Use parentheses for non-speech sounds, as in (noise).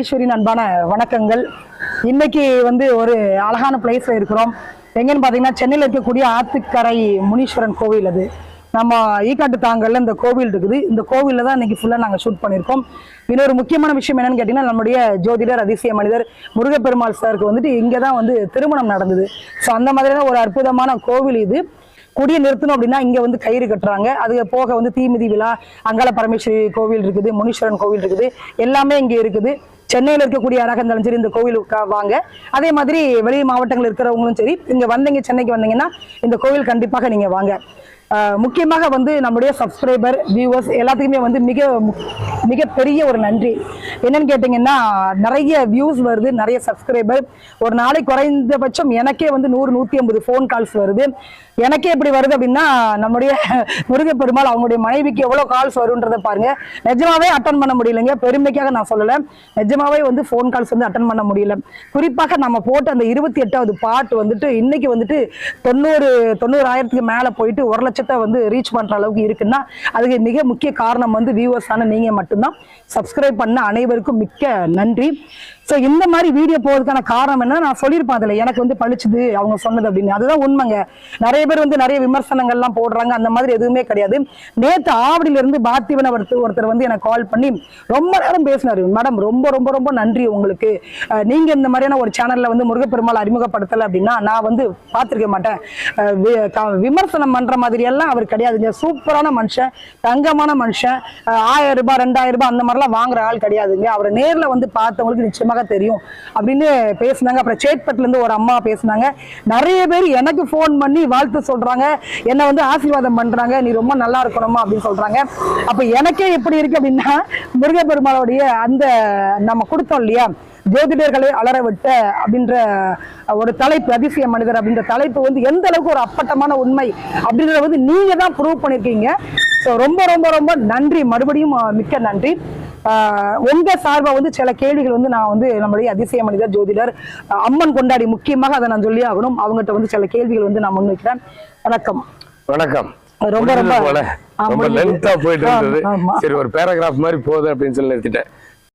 ஈஸ்வரின் அன்பான வணக்கங்கள். இன்னைக்கு வந்து ஒரு அழகான பிளேஸ்ல இருக்கிறோம். எங்கன்னு பாத்தீங்கன்னா சென்னையில் இருக்கக்கூடிய ஆத்துக்கரை முனீஸ்வரன் கோவில் அது. நம்ம ஈக்காட்டு தாங்கல்ல இந்த கோவில் இருக்குது. இந்த கோவிலில் தான் இன்னைக்கு ஃபுல்லா நாங்க ஷூட் பண்ணியிருக்கோம் இன்னொரு முக்கியமான விஷயம் என்னன்னு கேட்டீங்கன்னா நம்முடைய ஜோதிடர் அதிசய மனிதர் முருகப்பெருமாள் சாருக்கு வந்துட்டு இங்கே தான் வந்து திருமணம் நடந்தது. ஸோ அந்த மாதிரியான ஒரு அற்புதமான கோவில் இது. குடியை நிறுத்தணும் அப்படின்னா இங்க வந்து கயிறு கட்டுறாங்க. அது போக வந்து தீமிதி விழா அங்காள பரமேஸ்வரி கோவில் இருக்குது முனீஸ்வரன் கோவில் இருக்குது. எல்லாமே இங்க இருக்குது. சென்னையில் இருக்கக்கூடிய யாராக இருந்தாலும் சரி இந்த கோவிலுக்கு வாங்க. அதே மாதிரி வெளி மாவட்டங்கள் இருக்கிறவங்களும் சரி இங்கே வந்தீங்க சென்னைக்கு வந்தீங்கன்னா இந்த கோவில் கண்டிப்பாக நீங்க வாங்க. முக்கியமாக வந்து நம்முடைய சப்ஸ்கிரைபர் வியூவர்ஸ் எல்லாத்துக்குமே வந்து மிக மிகப்பெரிய ஒரு நன்றி. என்னன்னு கேட்டிங்கன்னா நிறைய வியூஸ் வருது நிறைய சப்ஸ்கிரைபர் ஒரு நாளைக்கு குறைந்தபட்சம் எனக்கே வந்து நூறு நூற்றி ஐம்பது ஃபோன் கால்ஸ் வருது. எனக்கே எப்படி வருது அப்படின்னா நம்முடைய (laughs) முருகப்பெருமாள் அவங்களுடைய மனைவிக்கு எவ்வளோ கால்ஸ் வருன்றதை பாருங்க. நிஜமாவே அட்டன் பண்ண முடியலைங்க. பெருமைக்காக நான் சொல்லலை. நிஜமாவே வந்து ஃபோன் கால்ஸ் வந்து அட்டன் பண்ண முடியல. குறிப்பாக நம்ம போட்ட அந்த இருபத்தி எட்டாவது பாட்டு வந்துட்டு இன்னைக்கு வந்துட்டு தொண்ணூறு தொண்ணூறாயிரத்துக்கு மேலே போயிட்டு ஒரு லட்சம் லட்சத்தை வந்து ரீச் பண்ற அளவுக்கு இருக்குன்னா அதுக்கு மிக முக்கிய காரணம் வந்து வியூவர்ஸான நீங்க மட்டும்தான். சப்ஸ்கிரைப் பண்ண அனைவருக்கும் மிக்க நன்றி. ஸோ இந்த மாதிரி வீடியோ போகிறதுக்கான காரணம் என்ன நான் சொல்லியிருப்பேன் அதில் எனக்கு வந்து பழிச்சுது அவங்க சொன்னது அப்படின்னு. அதுதான் உண்மைங்க. நிறைய பேர் வந்து நிறைய விமர்சனங்கள்லாம் போடுறாங்க அந்த மாதிரி எதுவுமே கிடையாது. நேற்று ஆவடியிலிருந்து பாத்திவன் ஒருத்தர் ஒருத்தர் வந்து எனக்கு கால் பண்ணி ரொம்ப நேரம் பேசினாரு. மேடம் ரொம்ப ரொம்ப ரொம்ப நன்றி உங்களுக்கு. நீங்கள் இந்த மாதிரியான ஒரு சேனலில் வந்து முருகப்பெருமாள் அறிமுகப்படுத்தலை அப்படின்னா நான் வந்து பார்த்துருக்க மாட்டேன். வி- க- விமர்சனம் பண்ணுற மாதிரியெல்லாம் அவர் கிடையாதுங்க. சூப்பரான மனுஷன் தங்கமான மனுஷன். ஆயிரம் ரூபாய் ரெண்டாயிரம் ரூபாய் அந்த மாதிரிலாம் வாங்குற ஆள் கிடையாதுங்க. அவரை நேரில் வந்து பார்த்தவங்களுக்கு நிச்சயமாக தெரியும் அப்படின்னு பேசினாங்க. அப்புறம் சேட்பட்லேருந்து ஒரு அம்மா பேசினாங்க. நிறைய பேர் எனக்கு ஃபோன் பண்ணி வாழ்த்து சொல்கிறாங்க என்னை வந்து ஆசீர்வாதம் பண்ணுறாங்க நீ ரொம்ப நல்லா இருக்கணுமா அப்படின்னு சொல்கிறாங்க அப்போ எனக்கே எப்படி இருக்குது அப்படின்னா முருகப்பெருமாளுடைய அந்த நம்ம கொடுத்தோம் இல்லையா? ஜோதிடர்களை அலற விட்ட அப்படின்ற ஒரு தலைப்பு அதிசய மனிதர் அப்படின்ற தலைப்பு வந்து எந்த அளவுக்கு ஒரு அப்பட்டமான உண்மை அப்படின்றத வந்து நீங்க தான் ப்ரூவ் பண்ணிருக்கீங்க ஸோ ரொம்ப ரொம்ப ரொம்ப நன்றி. மறுபடியும் மிக்க நன்றி. உங்க சார்பா வந்து சில கேள்விகள் வந்து நான் வந்து நம்மளுடைய அதிசய மனிதர் ஜோதிடர் அம்மன் கொண்டாடி முக்கியமாக அதை நான் சொல்லி ஆகணும். அவங்ககிட்ட வந்து சில கேள்விகள் வந்து நான் முன்வைக்கிறேன். வணக்கம். வணக்கம். ரொம்ப, ரொம்ப- ரொம்ப. லென்த்தா போயிட்டு இருந்தது. சரி ஒரு பேராகிராஃப் மாதிரி போகுது அப்படின்னு சொல்லி நிறுத்திட்டேன்.